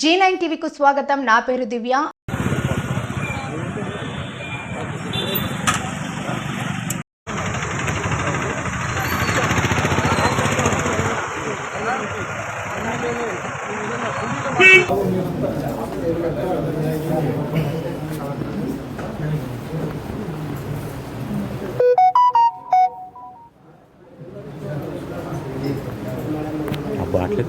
G nine టీవీకు స్వాగతం. నా పేరు దివ్య. ఆ బాటిల్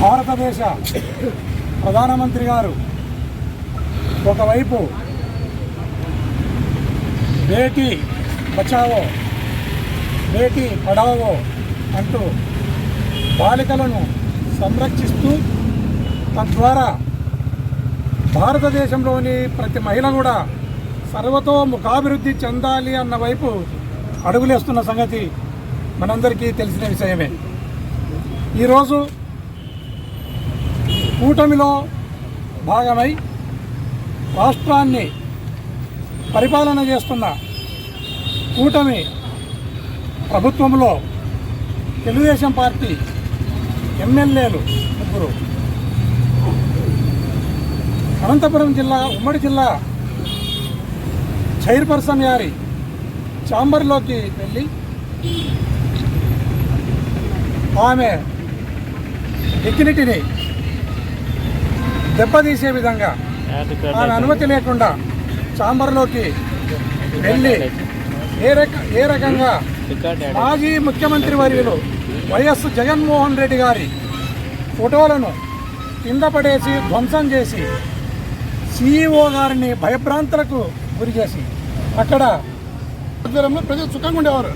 భారతదేశ ప్రధానమంత్రి గారు ఒకవైపు బేటీ బచావో బేటీ పడావో అంటూ బాలికలను సంరక్షిస్తూ తద్వారా భారతదేశంలోని ప్రతి మహిళ కూడా సర్వతో ముఖాభివృద్ధి చెందాలి అన్న వైపు అడుగులేస్తున్న సంగతి మనందరికీ తెలిసిన విషయమే. ఈరోజు కూటమిలో భాగమై రాష్ట్రాన్ని పరిపాలన చేస్తున్న కూటమి ప్రభుత్వంలో తెలుగుదేశం పార్టీ ఎమ్మెల్యేలు ముగ్గురు. అనంతపురం జిల్లా ఉమ్మడి జిల్లా చైర్పర్సన్ గారి ఛాంబర్లోకి వెళ్ళి ఆమె డిగ్నిటీని దెబ్బతీసే విధంగా ఆమె అనుమతి లేకుండా ఛాంబర్లోకి వెళ్ళి ఏ రక ఏ రకంగా మాజీ ముఖ్యమంత్రి వర్యులు వైఎస్ జగన్మోహన్ రెడ్డి గారి ఫోటోలను కింద పడేసి ధ్వంసం చేసి సిఇఓ గారిని భయభ్రాంతులకు గురి చేసి అక్కడ ఆధ్వర్యంలో ప్రజలు సుఖంగా ఉండేవారు.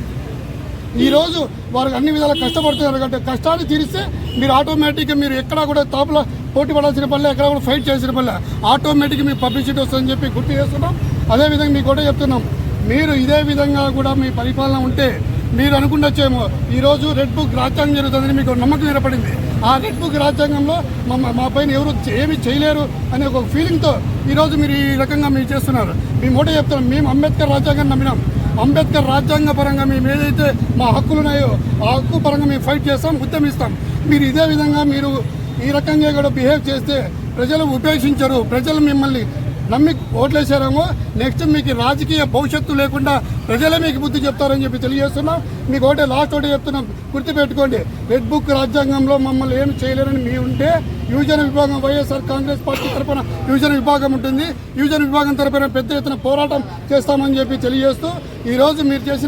ఈరోజు వారికి అన్ని విధాలు కష్టపడుతున్నారు. కాబట్టి కష్టాన్ని తీరిస్తే మీరు ఆటోమేటిక్గా మీరు ఎక్కడా కూడా తాపుల పోటీ పడాల్సిన పనులే ఎక్కడ కూడా ఫైట్ చేసిన పనులే ఆటోమేటిక్గా మీకు పబ్లిసిటీ వస్తుందని చెప్పి గుర్తు చేస్తున్నాం. అదేవిధంగా మీకు కూడా చెప్తున్నాం. మీరు ఇదే విధంగా కూడా మీ పరిపాలన ఉంటే మీరు అనుకుండొచ్చేమో ఈరోజు రెడ్ బుక్ రాజ్యాంగం జరుగుతుందని మీకు నమ్మకం ఏర్పడింది. ఆ రెడ్ బుక్ రాజ్యాంగంలో మా మా పైన ఎవరు ఏమీ చేయలేరు అనే ఒక ఫీలింగ్తో ఈరోజు మీరు ఈ రకంగా మీరు చేస్తున్నారు. మేము ఒకటే చెప్తున్నాం మేము అంబేద్కర్ రాజ్యాంగాన్ని నమ్మినాం. అంబేద్కర్ రాజ్యాంగ పరంగా మేము ఏదైతే మా హక్కులు ఉన్నాయో ఆ హక్కు పరంగా మేము ఫైట్ చేస్తాం ఉద్యమిస్తాం మీరు ఇదే విధంగా మీరు ఈ రకంగా కూడా బిహేవ్ చేస్తే ప్రజలు ఉపేక్షించరు ప్రజలు మిమ్మల్ని నమ్మి ఓట్లేసారేమో నెక్స్ట్ మీకు రాజకీయ భవిష్యత్తు లేకుండా ప్రజలే మీకు బుద్ధి చెప్తారని చెప్పి తెలియజేస్తున్నాం. మీకు ఒకటే లాస్ట్ ఒకటి చెప్తున్నాం. గుర్తుపెట్టుకోండి రెడ్ బుక్ రాజ్యాంగంలో మమ్మల్ని ఏమి చేయలేరని మీ ఉంటే యువజన విభాగం వైఎస్ఆర్ కాంగ్రెస్ పార్టీ తరఫున యువజన విభాగం ఉంటుంది. యువజన విభాగం తరఫున పెద్ద ఎత్తున పోరాటం చేస్తామని చెప్పి తెలియజేస్తూ ఈరోజు మీరు చేసిన